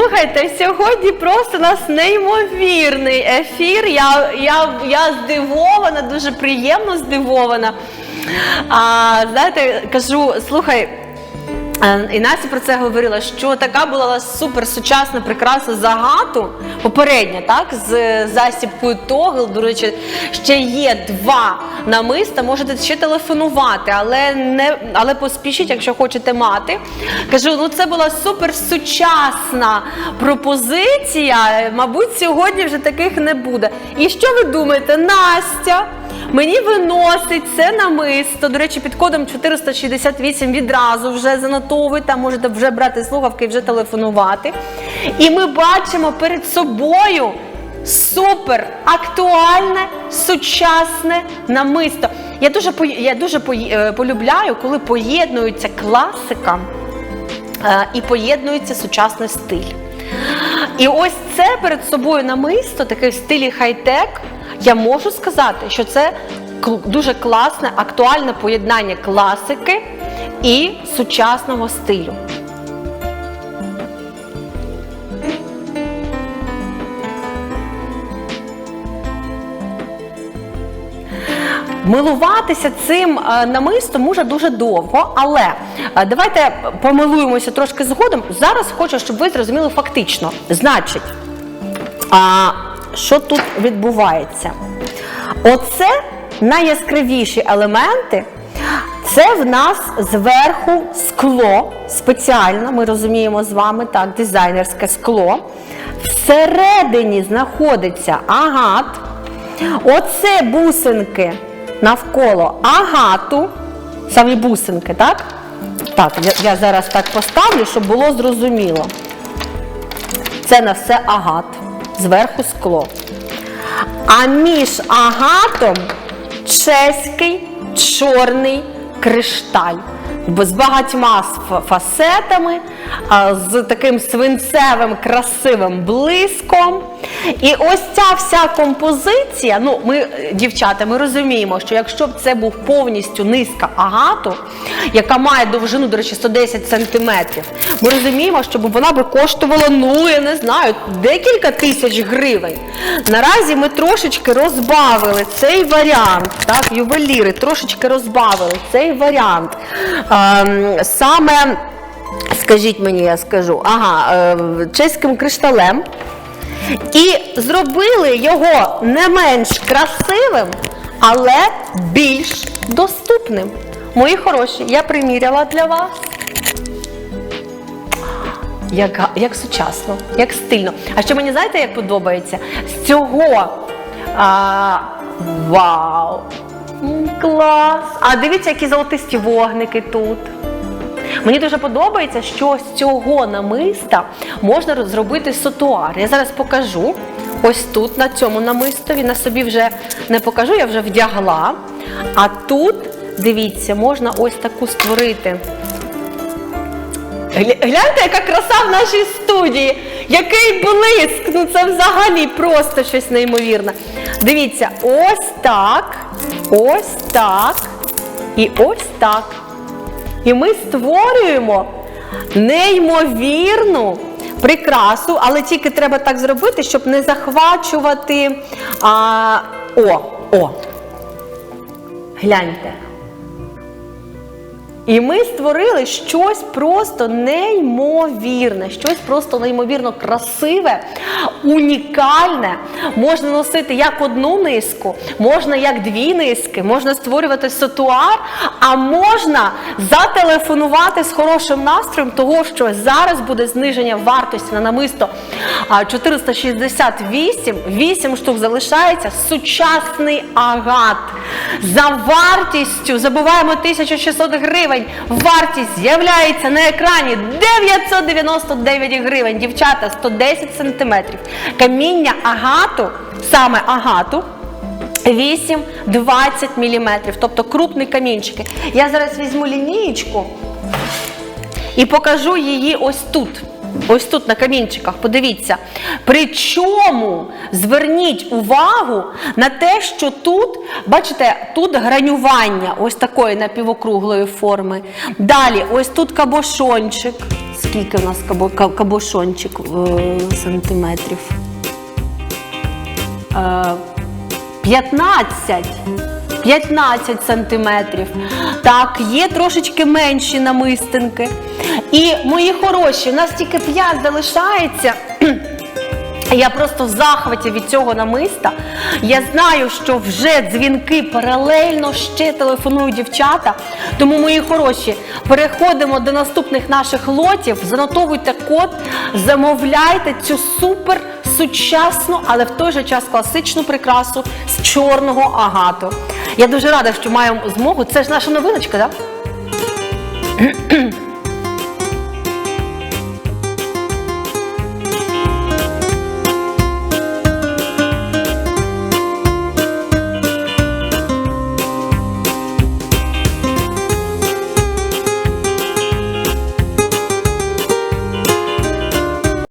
Слухайте, сьогодні просто у нас неймовірний ефір. Я, я, я здивована, дуже приємно здивована. А, знаєте, кажу, слухай. Е, І Настя про це говорила, що така була супер сучасна прикраса загату, попередня, так, з засібкою тогл. До речі, ще є два намиста. Можете ще телефонувати, але не але поспішіть, якщо хочете мати. Кажу, ну це була супер сучасна пропозиція. Мабуть, сьогодні вже таких не буде. І що ви думаєте, Настя? Мені виносить це намисто. До речі, під кодом 468 відразу вже занотовують, там можете вже брати слухавки і вже телефонувати. І ми бачимо перед собою супер актуальне, сучасне намисто. Я дуже, я дуже е, полюбляю, коли поєднується класика е, і поєднується сучасний стиль. І ось це перед собою намисто, таке в стилі хай-тек. Я можу сказати, що це дуже класне, актуальне поєднання класики і сучасного стилю. Милуватися цим е, намистом може дуже довго, але е, давайте помилуємося трошки згодом. Зараз хочу, щоб ви зрозуміли фактично. Значить, що тут відбувається? Оце найяскравіші елементи. Це в нас зверху скло, спеціально, ми розуміємо з вами так, дизайнерське скло. Всередині знаходиться агат. Оце бусинки навколо агату. Самі бусинки, так? Так, я, зараз так поставлю, щоб було зрозуміло. Це на все агат, зверху скло. А між агатом чеський чорний кришталь. З багатьма фасетами, з таким свинцевим красивим блиском. І ось ця вся композиція, ну ми, е, дівчата, ми розуміємо, що якщо б це був повністю низка агату, яка має довжину, до речі, 110 сантиметрів, ми розуміємо, що вона би коштувала, ну я не знаю, декілька тисяч гривень. Наразі ми трошечки розбавили цей варіант, так, ювеліри трошечки розбавили цей варіант. Ем, саме, скажіть мені, я скажу, ага, е, чеським кришталем. І зробили його не менш красивим, але більш доступним. Мої хороші, я приміряла для вас. Як, як сучасно, як стильно. А що мені знаєте, як подобається? З цього. А, вау! Клас! А дивіться, які золотисті вогники тут. Мені дуже подобається, що з цього намиста можна зробити сотуар. Я зараз покажу. Ось тут, на цьому намистові, на собі вже не покажу, я вже вдягла. А тут, дивіться, можна ось таку створити. Гляньте, яка краса в нашій студії! Який блиск! Ну це взагалі просто щось неймовірне. Дивіться, ось так, ось так і ось так. І ми створюємо неймовірну прикрасу, але тільки треба так зробити, щоб не захвачувати. А, О, о! Гляньте. І ми створили щось просто неймовірне, щось просто неймовірно красиве, унікальне. Можна носити як одну низку, можна як дві низки, можна створювати сотуар, а можна зателефонувати з хорошим настроєм, того що зараз буде зниження вартості на намисто 468, 8 штук залишається сучасний агат. За вартістю забуваємо 1600 гривень. Вартість з'являється на екрані 999 гривень. Дівчата 110 сантиметрів. Каміння агату, саме агату. 8-20 мм, тобто крупні камінчики. Я зараз візьму лінієчку і покажу її ось тут. Ось тут на камінчиках, подивіться. Причому зверніть увагу на те, що тут, бачите, тут гранювання ось такої напівокруглої форми. Далі, ось тут кабошончик скільки у нас кабошончик е, сантиметрів. Е, 15. 15 сантиметрів. Так, є трошечки менші намистинки. І мої хороші, у нас тільки 5 залишається. Я просто в захваті від цього намиста. Я знаю, що вже дзвінки паралельно ще телефонують дівчата. Тому, мої хороші, переходимо до наступних наших лотів. Занотовуйте код, замовляйте цю супер сучасну, але в той же час класичну прикрасу з чорного агату. Я дуже рада, що маємо змогу. Це ж наша новиночка, так?